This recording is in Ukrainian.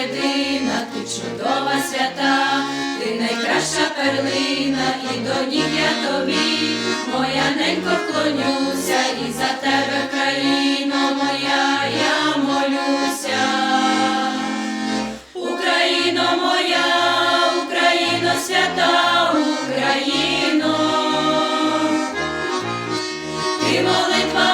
єдина, ти чудова свята, ти найкраща перлина, і до ніг я тобі, моя ненько вклонюся, і за тебе країно моя, я молюся, Україно моя, Україно свята, Україно, ти молитва.